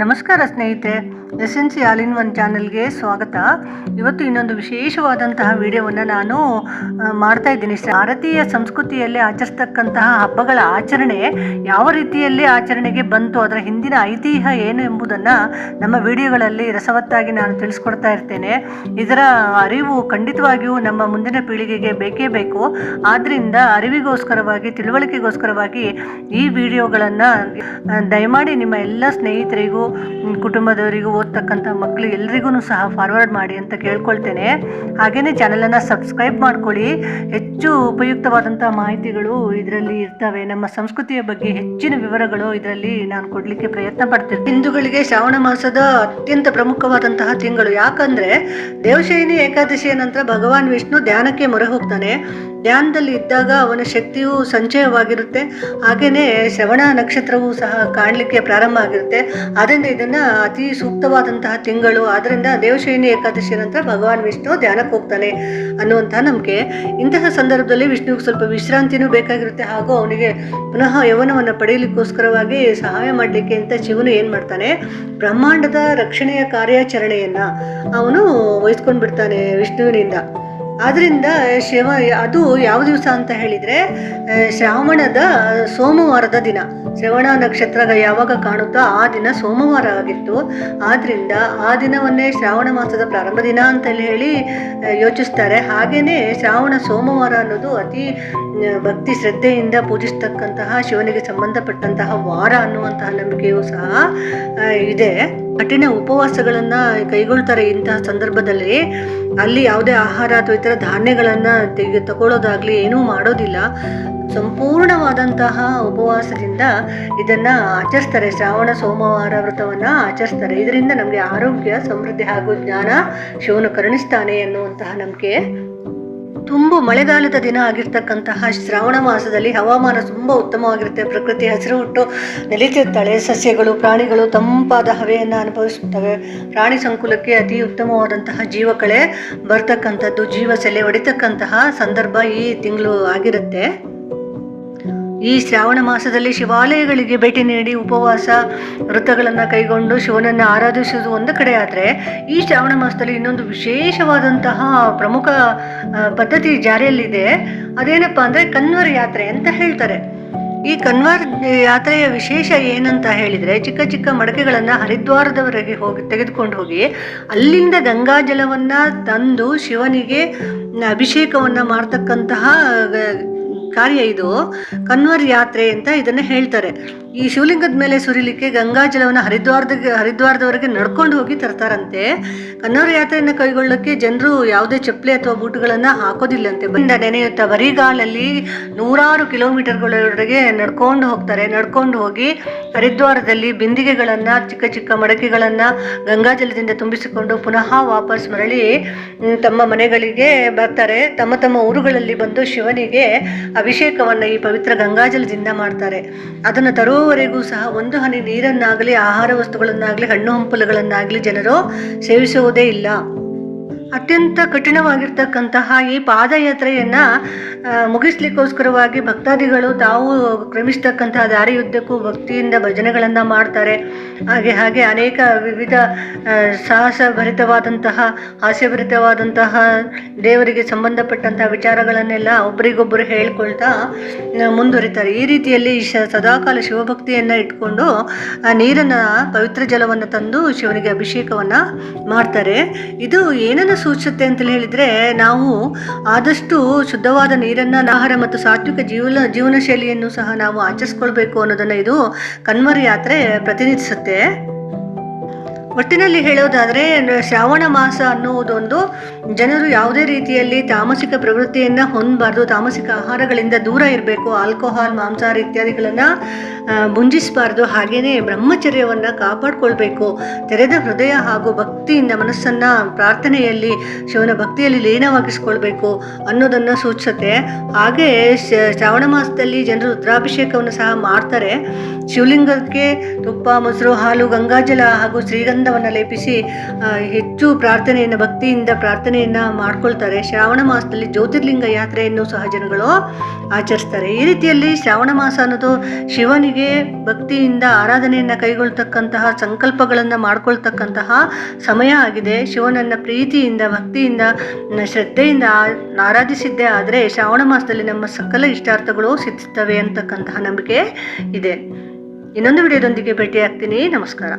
ನಮಸ್ಕಾರ ಸ್ನೇಹಿತರೆ S N C all in one ಚಾನಲ್ಗೆ ಸ್ವಾಗತ. ಇವತ್ತು ಇನ್ನೊಂದು ವಿಶೇಷವಾದಂತಹ ವಿಡಿಯೋವನ್ನು ನಾನು ಮಾಡ್ತಾ ಇದ್ದೀನಿ. ಭಾರತೀಯ ಸಂಸ್ಕೃತಿಯಲ್ಲಿ ಆಚರಿಸ್ತಕ್ಕಂತಹ ಹಬ್ಬಗಳ ಆಚರಣೆ ಯಾವ ರೀತಿಯಲ್ಲಿ ಆಚರಣೆಗೆ ಬಂತು, ಅದರ ಹಿಂದಿನ ಐತಿಹ್ಯ ಏನು ಎಂಬುದನ್ನು ನಮ್ಮ ವಿಡಿಯೋಗಳಲ್ಲಿ ರಸವತ್ತಾಗಿ ನಾನು ತಿಳಿಸ್ಕೊಡ್ತಾ ಇರ್ತೇನೆ. ಇದರ ಅರಿವು ಖಂಡಿತವಾಗಿಯೂ ನಮ್ಮ ಮುಂದಿನ ಪೀಳಿಗೆಗೆ ಬೇಕೇ ಬೇಕು. ಆದ್ದರಿಂದ ಅರಿವಿಗೋಸ್ಕರವಾಗಿ, ತಿಳುವಳಿಕೆಗೋಸ್ಕರವಾಗಿ ಈ ವಿಡಿಯೋಗಳನ್ನು ದಯಮಾಡಿ ನಿಮ್ಮ ಎಲ್ಲ ಸ್ನೇಹಿತರಿಗೂ ಕುಟುಂಬದವರಿಗೂ ಓದ್ತಕ್ಕಂಥ ಮಕ್ಕಳು ಎಲ್ರಿಗೂ ಸಹ ಫಾರ್ವರ್ಡ್ ಮಾಡಿ ಅಂತ ಕೇಳ್ಕೊಳ್ತೇನೆ. ಹಾಗೆಯೇ ಚಾನಲನ್ನು ಸಬ್ಸ್ಕ್ರೈಬ್ ಮಾಡ್ಕೊಳ್ಳಿ. ಹೆಚ್ಚು ಉಪಯುಕ್ತವಾದಂಥ ಮಾಹಿತಿಗಳು ಇದರಲ್ಲಿ ಇರ್ತವೆ. ನಮ್ಮ ಸಂಸ್ಕೃತಿಯ ಬಗ್ಗೆ ಹೆಚ್ಚಿನ ವಿವರಗಳು ಇದರಲ್ಲಿ ನಾನು ಕೊಡಲಿಕ್ಕೆ ಪ್ರಯತ್ನ ಪಡ್ತೇನೆ ಹಿಂದೂಗಳಿಗೆ ಶ್ರಾವಣ ಮಾಸದ ಅತ್ಯಂತ ಪ್ರಮುಖವಾದಂತಹ ತಿಂಗಳು ಯಾಕಂದರೆ ದೇವಶೈನಿ ಏಕಾದಶಿಯ ನಂತರ ಭಗವಾನ್ ವಿಷ್ಣು ಧ್ಯಾನಕ್ಕೆ ಮೊರೆ ಹೋಗ್ತಾನೆ. ಧ್ಯಾನದಲ್ಲಿ ಇದ್ದಾಗ ಅವನ ಶಕ್ತಿಯು ಸಂಚಯವಾಗಿರುತ್ತೆ. ಹಾಗೆಯೇ ಶ್ರವಣ ನಕ್ಷತ್ರವೂ ಸಹ ಕಾಣಲಿಕ್ಕೆ ಪ್ರಾರಂಭ ಆಗಿರುತ್ತೆ. ಆದ್ದರಿಂದ ಇದನ್ನು ಅತಿ ಸೂಕ್ತವಾದಂತಹ ತಿಂಗಳು. ಆದ್ದರಿಂದ ದೇವಶಯನಿ ಏಕಾದಶಿ ನಂತರ ಭಗವಾನ್ ವಿಷ್ಣು ಧ್ಯಾನಕ್ಕೆ ಹೋಗ್ತಾನೆ ಅನ್ನುವಂತಹ ನಂಬಿಕೆ. ಇಂತಹ ಸಂದರ್ಭದಲ್ಲಿ ವಿಷ್ಣುವಿಗೆ ಸ್ವಲ್ಪ ವಿಶ್ರಾಂತಿನೂ ಬೇಕಾಗಿರುತ್ತೆ. ಹಾಗೂ ಅವನಿಗೆ ಪುನಃ ಯೌವನವನ್ನು ಪಡೆಯಲಿಕ್ಕೋಸ್ಕರವಾಗಿ ಸಹಾಯ ಮಾಡಲಿಕ್ಕೆ ಅಂತ ಶಿವನು ಏನು ಮಾಡ್ತಾನೆ? ಬ್ರಹ್ಮಾಂಡದ ರಕ್ಷಣೆಯ ಕಾರ್ಯಾಚರಣೆಯನ್ನು ಅವನು ವಹಿಸ್ಕೊಂಡು ಬಿಡ್ತಾನೆ ವಿಷ್ಣುವಿನಿಂದ. ಆದ್ರಿಂದ ಶಿವ ಅದು ಯಾವ ದಿವಸ ಅಂತ ಹೇಳಿದ್ರೆ ಶ್ರಾವಣದ ಸೋಮವಾರದ ದಿನ. ಶ್ರವಣ ನಕ್ಷತ್ರ ಯಾವಾಗ ಕಾಣುತ್ತೋ ಆ ದಿನ ಸೋಮವಾರ ಆಗಿತ್ತು. ಆದ್ರಿಂದ ಆ ದಿನವನ್ನೇ ಶ್ರಾವಣ ಮಾಸದ ಪ್ರಾರಂಭ ದಿನ ಅಂತ ಹೇಳಿ ಯೋಚಿಸ್ತಾರೆ. ಹಾಗೆಯೇ ಶ್ರಾವಣ ಸೋಮವಾರ ಅನ್ನೋದು ಅತಿ ಭಕ್ತಿ ಶ್ರದ್ಧೆಯಿಂದ ಪೂಜಿಸ್ತಕ್ಕಂತಹ ಶಿವನಿಗೆ ಸಂಬಂಧಪಟ್ಟಂತಹ ವಾರ ಅನ್ನುವಂತಹ ನಂಬಿಕೆಯು ಸಹ ಇದೆ. ಕಠಿಣ ಉಪವಾಸಗಳನ್ನ ಕೈಗೊಳ್ತಾರೆ ಇಂತಹ ಸಂದರ್ಭದಲ್ಲಿ. ಅಲ್ಲಿ ಯಾವುದೇ ಆಹಾರ ಅಥವಾ ಇತರ ಧಾನ್ಯಗಳನ್ನ ತೆಗೆ, ತಗೊಳ್ಳೋದಾಗ್ಲಿ ಏನೂ ಮಾಡೋದಿಲ್ಲ. ಸಂಪೂರ್ಣವಾದಂತಹ ಉಪವಾಸದಿಂದ ಇದನ್ನ ಆಚರಿಸ್ತಾರೆ. ಶ್ರಾವಣ, ಸೋಮವಾರ ವ್ರತವನ್ನ ಆಚರಿಸ್ತಾರೆ. ಇದರಿಂದ ನಮಗೆ ಆರೋಗ್ಯ, ಸಮೃದ್ಧಿ ಹಾಗೂ ಜ್ಞಾನ ಶಿವನು ಕರುಣಿಸ್ತಾನೆ ಎನ್ನುವಂತಹ ನಂಬಿಕೆ. ತುಂಬು ಮಳೆಗಾಲದ ದಿನ ಆಗಿರ್ತಕ್ಕಂತಹ ಶ್ರಾವಣ ಮಾಸದಲ್ಲಿ ಹವಾಮಾನ ತುಂಬ ಉತ್ತಮವಾಗಿರುತ್ತೆ. ಪ್ರಕೃತಿ ಹಸಿರು ಹುಟ್ಟು ನೆಲೆತಿರ್ತಾಳೆ. ಸಸ್ಯಗಳು, ಪ್ರಾಣಿಗಳು ತಂಪಾದ ಹವೆಯನ್ನು ಅನುಭವಿಸುತ್ತವೆ. ಪ್ರಾಣಿ ಸಂಕುಲಕ್ಕೆ ಅತಿ ಉತ್ತಮವಾದಂತಹ ಜೀವಕಳೆ ಬರ್ತಕ್ಕಂಥದ್ದು. ಜೀವ ಸೆಲೆ ಹೊಡಿತಕ್ಕಂತಹ ಸಂದರ್ಭ ಈ ತಿಂಗಳು ಆಗಿರುತ್ತೆ. ಈ ಶ್ರಾವಣ ಮಾಸದಲ್ಲಿ ಶಿವಾಲಯಗಳಿಗೆ ಭೇಟಿ ನೀಡಿ ಉಪವಾಸ ವೃತ್ತಗಳನ್ನು ಕೈಗೊಂಡು ಶಿವನನ್ನು ಆರಾಧಿಸುವುದು ಒಂದು ಕಡೆ ಆದರೆ ಈ ಶ್ರಾವಣ ಮಾಸದಲ್ಲಿ ಇನ್ನೊಂದು ವಿಶೇಷವಾದಂತಹ ಪ್ರಮುಖ ಪದ್ಧತಿ ಜಾರಿಯಲ್ಲಿದೆ. ಅದೇನಪ್ಪ ಅಂದರೆ ಕನ್ವರ್ ಯಾತ್ರೆ ಅಂತ ಹೇಳ್ತಾರೆ. ಈ ಕನ್ವರ್ ಯಾತ್ರೆಯ ವಿಶೇಷ ಏನಂತ ಹೇಳಿದರೆ, ಚಿಕ್ಕ ಚಿಕ್ಕ ಮಡಕೆಗಳನ್ನು ಹರಿದ್ವಾರದವರೆಗೆ ಹೋಗಿ ತೆಗೆದುಕೊಂಡು ಹೋಗಿ ಅಲ್ಲಿಂದ ಗಂಗಾ ಜಲವನ್ನು ತಂದು ಶಿವನಿಗೆ ಅಭಿಷೇಕವನ್ನು ಮಾಡ್ತಕ್ಕಂತಹ ಕಾರ್ಯ ಇದು. ಕನ್ವರ್ ಯಾತ್ರೆ ಅಂತ ಇದನ್ನ ಹೇಳ್ತಾರೆ. ಈ ಶಿವಲಿಂಗದ ಮೇಲೆ ಸುರಿಲಿಕ್ಕೆ ಗಂಗಾ ಜಲವನ್ನು ಹರಿದ್ವಾರದ ಹರಿದ್ವಾರದವರೆಗೆ ನಡ್ಕೊಂಡು ಹೋಗಿ ತರ್ತಾರಂತೆ. ಕನ್ವರ್ ಯಾತ್ರೆಯನ್ನು ಕೈಗೊಳ್ಳಕ್ಕೆ ಜನರು ಯಾವುದೇ ಚಪ್ಪಲಿ ಅಥವಾ ಬೂಟುಗಳನ್ನು ಹಾಕೋದಿಲ್ಲಂತೆ. ಬಂದ ನೆನೆಯುತ್ತಾ ಬರಿಗಾಲಲ್ಲಿ ನೂರಾರು ಕಿಲೋಮೀಟರ್ಗಳವರೆಗೆ ನಡ್ಕೊಂಡು ಹೋಗ್ತಾರೆ. ನಡ್ಕೊಂಡು ಹೋಗಿ ಹರಿದ್ವಾರದಲ್ಲಿ ಬಿಂದಿಗೆಗಳನ್ನು, ಚಿಕ್ಕ ಚಿಕ್ಕ ಮಡಕೆಗಳನ್ನು ಗಂಗಾ ಜಲದಿಂದ ತುಂಬಿಸಿಕೊಂಡು ಪುನಃ ವಾಪಸ್ ಮರಳಿ ತಮ್ಮ ಮನೆಗಳಿಗೆ ಬರ್ತಾರೆ. ತಮ್ಮ ತಮ್ಮ ಊರುಗಳಲ್ಲಿ ಬಂದು ಶಿವನಿಗೆ ಅಭಿಷೇಕವನ್ನು ಈ ಪವಿತ್ರ ಗಂಗಾಜಲದಿಂದ ಮಾಡ್ತಾರೆ. ಅದನ್ನು ತರುವವರೆಗೂ ಸಹ ಒಂದು ಹನಿ ನೀರನ್ನಾಗಲಿ, ಆಹಾರ ವಸ್ತುಗಳನ್ನಾಗಲಿ, ಹಣ್ಣು ಹಂಪಲುಗಳನ್ನಾಗಲಿ ಜನರು ಸೇವಿಸುವುದೇ ಇಲ್ಲ. ಅತ್ಯಂತ ಕಠಿಣವಾಗಿರ್ತಕ್ಕಂತಹ ಈ ಪಾದಯಾತ್ರೆಯನ್ನು ಮುಗಿಸ್ಲಿಕ್ಕೋಸ್ಕರವಾಗಿ ಭಕ್ತಾದಿಗಳು ತಾವು ಕ್ರಮಿಸ್ತಕ್ಕಂತಹ ದಾರಿಯುದ್ದಕ್ಕೂ ಭಕ್ತಿಯಿಂದ ಭಜನೆಗಳನ್ನು ಮಾಡ್ತಾರೆ. ಹಾಗೆ ಹಾಗೆ ಅನೇಕ ವಿವಿಧ ಸಾಹಸಭರಿತವಾದಂತಹ ಸಾಹಸ ಭರಿತವಾದಂತಹ ಹಾಸ್ಯಭರಿತವಾದಂತಹ ದೇವರಿಗೆ ಸಂಬಂಧಪಟ್ಟಂತಹ ವಿಚಾರಗಳನ್ನೆಲ್ಲ ಒಬ್ಬರಿಗೊಬ್ಬರು ಹೇಳ್ಕೊಳ್ತಾ ಮುಂದುವರಿತಾರೆ. ಈ ರೀತಿಯಲ್ಲಿ ಸದಾಕಾಲ ಶಿವಭಕ್ತಿಯನ್ನ ಇಟ್ಕೊಂಡು ನೀರನ್ನ ಪವಿತ್ರ ಜಲವನ್ನು ತಂದು ಶಿವನಿಗೆ ಅಭಿಷೇಕವನ್ನ ಮಾಡ್ತಾರೆ. ಇದು ಏನನ್ನ ಸೂಚಿಸುತ್ತೆ ಅಂತ ಹೇಳಿದ್ರೆ ನಾವು ಆದಷ್ಟು ಶುದ್ಧವಾದ ನೀರನ್ನು, ಆಹಾರ ಮತ್ತು ಸಾತ್ವಿಕ ಜೀವನ ಜೀವನ ಶೈಲಿಯನ್ನು ಸಹ ನಾವು ಆಚರಿಸ್ಕೊಳ್ಬೇಕು ಅನ್ನೋದನ್ನು ಇದು ಕಣ್ಮರಿ ಯಾತ್ರೆ ಪ್ರತಿನಿಧಿಸುತ್ತೆ. ಒಟ್ಟಿನಲ್ಲಿ ಹೇಳೋದಾದರೆ ಶ್ರಾವಣ ಮಾಸ ಅನ್ನುವುದೊಂದು ಜನರು ಯಾವುದೇ ರೀತಿಯಲ್ಲಿ ತಾಮಸಿಕ ಪ್ರವೃತ್ತಿಯನ್ನು ಹೊಂದಬಾರ್ದು. ತಾಮಸಿಕ ಆಹಾರಗಳಿಂದ ದೂರ ಇರಬೇಕು. ಆಲ್ಕೋಹಾಲ್, ಮಾಂಸಾಹಾರ ಇತ್ಯಾದಿಗಳನ್ನು ಮುಂಜಿಸಬಾರ್ದು ಹಾಗೆಯೇ ಬ್ರಹ್ಮಚರ್ಯವನ್ನು ಕಾಪಾಡಿಕೊಳ್ಬೇಕು. ತೆರೆದ ಹೃದಯ ಹಾಗೂ ಭಕ್ತಿಯಿಂದ ಮನಸ್ಸನ್ನು ಪ್ರಾರ್ಥನೆಯಲ್ಲಿ, ಶಿವನ ಭಕ್ತಿಯಲ್ಲಿ ಲೀನವಾಗಿಸ್ಕೊಳ್ಬೇಕು ಅನ್ನೋದನ್ನು ಸೂಚಿಸುತ್ತೆ. ಹಾಗೆ ಶ್ರಾವಣ ಮಾಸದಲ್ಲಿ ಜನರು ರುದ್ರಾಭಿಷೇಕವನ್ನು ಸಹ ಮಾಡ್ತಾರೆ. ಶಿವಲಿಂಗಕ್ಕೆ ತುಪ್ಪ, ಮೊಸರು, ಹಾಲು, ಗಂಗಾಜಲ ಹಾಗೂ ಶ್ರೀಗಂಧ ಸುಗಂಧವನ್ನು ಲೇಪಿಸಿ ಹೆಚ್ಚು ಪ್ರಾರ್ಥನೆಯನ್ನು, ಭಕ್ತಿಯಿಂದ ಪ್ರಾರ್ಥನೆಯನ್ನು ಮಾಡ್ಕೊಳ್ತಾರೆ. ಶ್ರಾವಣ ಮಾಸದಲ್ಲಿ ಜ್ಯೋತಿರ್ಲಿಂಗ ಯಾತ್ರೆಯನ್ನು ಸಹ ಜನಗಳು ಆಚರಿಸ್ತಾರೆ. ಈ ರೀತಿಯಲ್ಲಿ ಶ್ರಾವಣ ಮಾಸ ಅನ್ನೋದು ಶಿವನಿಗೆ ಭಕ್ತಿಯಿಂದ ಆರಾಧನೆಯನ್ನು ಕೈಗೊಳ್ತಕ್ಕಂತಹ, ಸಂಕಲ್ಪಗಳನ್ನು ಮಾಡ್ಕೊಳ್ತಕ್ಕಂತಹ ಸಮಯ ಆಗಿದೆ. ಶಿವನನ್ನು ಪ್ರೀತಿಯಿಂದ, ಭಕ್ತಿಯಿಂದ ಶ್ರದ್ಧೆಯಿಂದ ಆರಾಧಿಸಿದ್ದೇ ಆದರೆ ಶ್ರಾವಣ ಮಾಸದಲ್ಲಿ ನಮ್ಮ ಸಕಲ ಇಷ್ಟಾರ್ಥಗಳು ಸಿದ್ಧಿಸ್ತವೆ ಅಂತಕ್ಕಂತಹ ನಂಬಿಕೆ ಇದೆ. ಇನ್ನೊಂದು ವಿಡಿಯೋದೊಂದಿಗೆ ಭೇಟಿಯಾಗ್ತೀನಿ. ನಮಸ್ಕಾರ.